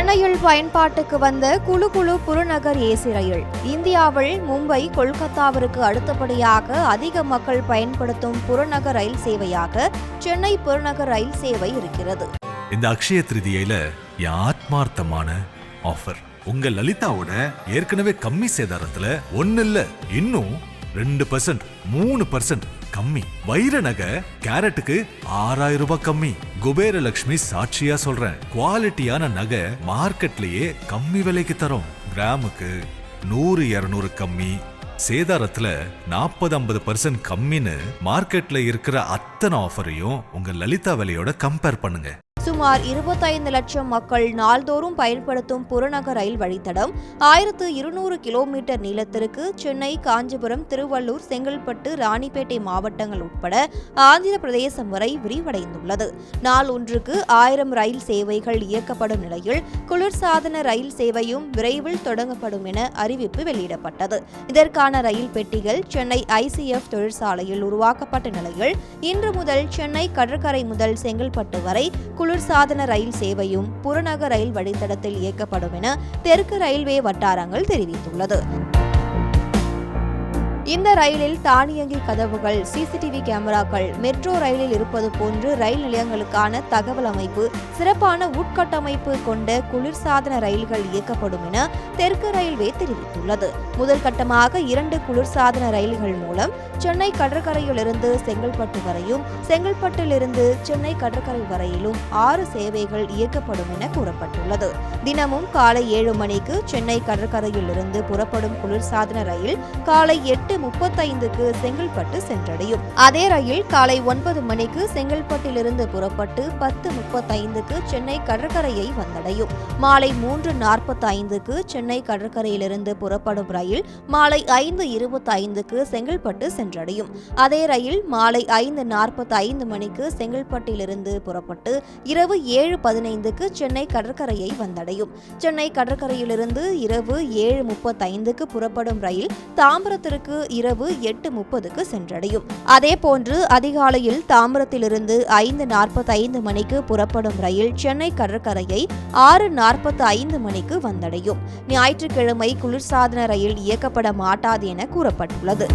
சென்னையில் பயன்பாட்டுக்கு வந்த குழு குழு புறநகர் ஏசி ரயில். இந்தியாவில் மும்பை கொல்கத்தாவிற்கு அடுத்தபடியாக அதிக மக்கள் பயன்படுத்தும் புறநகர் ரயில் சேவையாக சென்னை புறநகர் ரயில் சேவை இருக்கிறது. இந்த அக்ஷய திருதியில ஆத்மார்த்தமான ஆஃபர் உங்க லலிதாவோட ஏற்கனவே கம்மி சேதாரத்துல ஒன்னு இல்ல இன்னும் ரெண்டு பர்சன்ட் மூணு பர்சன்ட் கம்மி. வைர நகை கேரட்டுக்கு ஆறாயிரம் ரூபாய் கம்மி. குபேரலட்சுமி சாட்சியா சொல்றேன். குவாலிட்டியான நகை மார்க்கெட்லயே கம்மி விலைக்கு தரோம். கிராமுக்கு நூறு இருநூறு கம்மி. சேதாரத்துல நாற்பது ஐம்பது பர்சன்ட் கம்மின்னு மார்க்கெட்ல இருக்கிற அத்தனை ஆஃபரையும் உங்க லலிதா விலையோட கம்பேர் பண்ணுங்க. சுமார் இருபத்தைந்து லட்சம் மக்கள் நாள்தோறும் பயன்படுத்தும் புறநகர் ரயில் வழித்தடம் ஆயிரத்து இருநூறு கிலோமீட்டர் நீளத்திற்கு சென்னை காஞ்சிபுரம் திருவள்ளூர் செங்கல்பட்டு ராணிப்பேட்டை மாவட்டங்கள் உட்பட ஆந்திர பிரதேசம் வரை விரிவடைந்துள்ளது. நாள் ஒன்றுக்கு ஆயிரம் ரயில் சேவைகள் இயக்கப்படும் நிலையில் குளிர்சாதன ரயில் சேவையும் விரைவில் தொடங்கப்படும் என அறிவிப்பு வெளியிடப்பட்டது. இதற்கான ரயில் பெட்டிகள் சென்னை ஐசிஎஃப் தொழிற்சாலையில் உருவாக்கப்பட்ட நிலையில் இன்று முதல் சென்னை கடற்கரை முதல் செங்கல்பட்டு வரை குளிர்சாதன ரயில் சேவையும் புறநகர் ரயில் வழித்தடத்தில் இயக்கப்படும் என தெற்கு ரயில்வே வட்டாரங்கள் தெரிவித்துள்ளது. இந்த ரயிலில் தானியங்கி கதவுகள் சிசிடிவி கேமராக்கள் மெட்ரோ ரயிலில் இருப்பது போன்று ரயில் நிலையங்களுக்கான தகவல் அமைப்பு சிறப்பான உட்கட்டமைப்பு கொண்ட குளிர்சாதன ரயில்கள் இயக்கப்படும் என தெற்கு ரயில்வே தெரிவித்துள்ளது. முதல் கட்டமாக இரண்டு குளிர்சாதன ரயில்கள் மூலம் சென்னை கடற்கரையிலிருந்து செங்கல்பட்டு வரையும் செங்கல்பட்டிலிருந்து சென்னை கடற்கரை வரையிலும் ஆறு சேவைகள் இயக்கப்படும் என கூறப்பட்டுள்ளது. தினமும் காலை ஏழு மணிக்கு சென்னை கடற்கரையிலிருந்து புறப்படும் குளிர்சாதன ரயில் காலை எட்டு முப்பத்தைந்துக்கு செங்கல்பட்டு சென்றடையும். அதே ரயில் காலை ஒன்பது மணிக்கு செங்கல்பட்டிலிருந்து புறப்பட்டு பத்து முப்பத்தைந்துக்கு சென்னை கடற்கரையை வந்தடையும். மாலை மூன்று நாற்பத்தைந்துக்கு சென்னை கடற்கரையிலிருந்து புறப்படும் ரயில் மாலை ஐந்து இருபத்தைந்துக்கு செங்கல்பட்டு சென்றடையும். அதே ரயில் மாலை ஐந்து நாற்பத்தைந்து மணிக்கு செங்கல்பட்டிலிருந்து புறப்பட்டு இரவு ஏழு பதினைந்துக்கு சென்னை கடற்கரையை வந்தடையும். சென்னை கடற்கரையிலிருந்து இரவு ஏழு முப்பத்தைந்துக்கு புறப்படும் ரயில் தாம்பரத்திற்கு இரவு எட்டு முப்பதுக்கு சென்றடையும். அதேபோன்று அதிகாலையில் தாம்பரத்திலிருந்து ஐந்து நாற்பத்தி ஐந்து மணிக்கு புறப்படும் ரயில் சென்னை கடற்கரையை ஆறு நாற்பத்தி ஐந்து மணிக்கு வந்தடையும். ஞாயிற்றுக்கிழமை குளிர்சாதன ரயில் இயக்கப்பட மாட்டாது என கூறப்பட்டுள்ளது.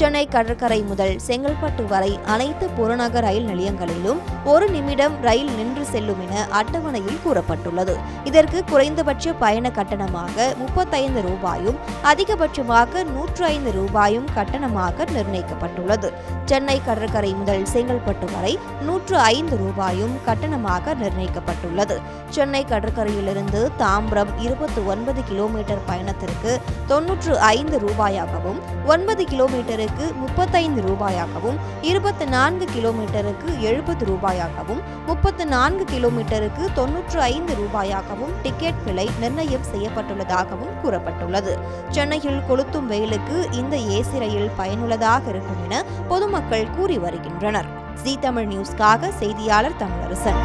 சென்னை கடற்கரை முதல் செங்கல்பட்டு வரை அனைத்து புறநகர் ரயில் நிலையங்களிலும் ஒரு நிமிடம் ரயில் நின்று செல்லும் என அட்டவணையில் கூறப்பட்டுள்ளது. இதற்கு குறைந்தபட்ச பயண கட்டணமாக முப்பத்தைந்து ரூபாயும் அதிகபட்சமாக நூற்று ஐந்து ரூபாயும் கட்டணமாக நிர்ணயிக்கப்பட்டுள்ளது. சென்னை கடற்கரை முதல் செங்கல்பட்டு வரை நூற்று ஐந்து ரூபாயும் கட்டணமாக நிர்ணயிக்கப்பட்டுள்ளது. சென்னை கடற்கரையிலிருந்து தாம்பரம் இருபத்தி ஒன்பது கிலோமீட்டர் பயணத்திற்கு தொன்னூற்று ஐந்து ரூபாயாகவும் ஒன்பது கிலோமீட்டருக்கு முப்பத்தைந்து ரூபாயாகவும் இருபத்தி நான்கு கிலோமீட்டருக்கு எழுபது ரூபாயாகவும் முப்பத்து நான்கு கிலோமீட்டருக்கு தொன்னூற்று ஐந்து ரூபாயாகவும் டிக்கெட் விலை நிர்ணயம் செய்யப்பட்டுள்ளதாகவும் கூறப்பட்டுள்ளது. சென்னையில் கொளுத்தும் வெயிலுக்கு இந்த ஏசி ரயில் பயனுள்ளதாக இருக்கும் என பொதுமக்கள் கூறி வருகின்றனர். ஜி தமிழ் நியூஸ்க்காக செய்தியாளர் தமிழரசன்.